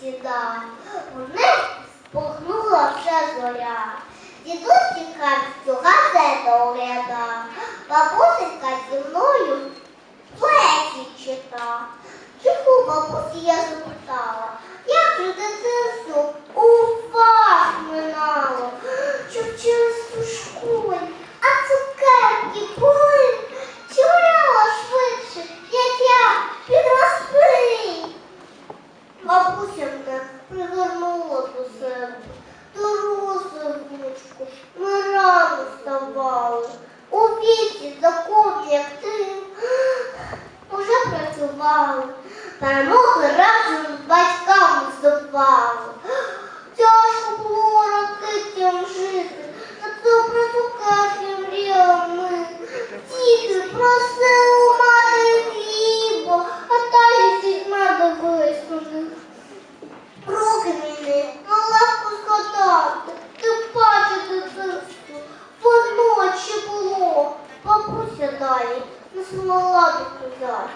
сідав. У них спухнула вже зоря. Дідусь тікав, цю газету оглядав. Бабусенька зі мною плесі читав. Чому бабусі я запитала, Бабуся пригорнула до себе, Дорослу внучку, ми рано вставали. У віці закон, як ти, уже працювали, перемоги разом з батьками здобували. далі, ну, ну, на смолоді кудай.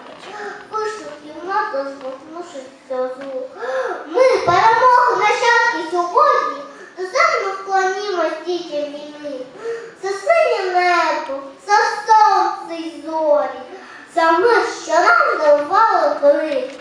Вийшов кімната, змахнувшись за злу. Ми перемогу нащадки сьогодні, до землю вклонімось дітя війни. За синє небо, за сонце й зорі, за ми, що нам дарували бери.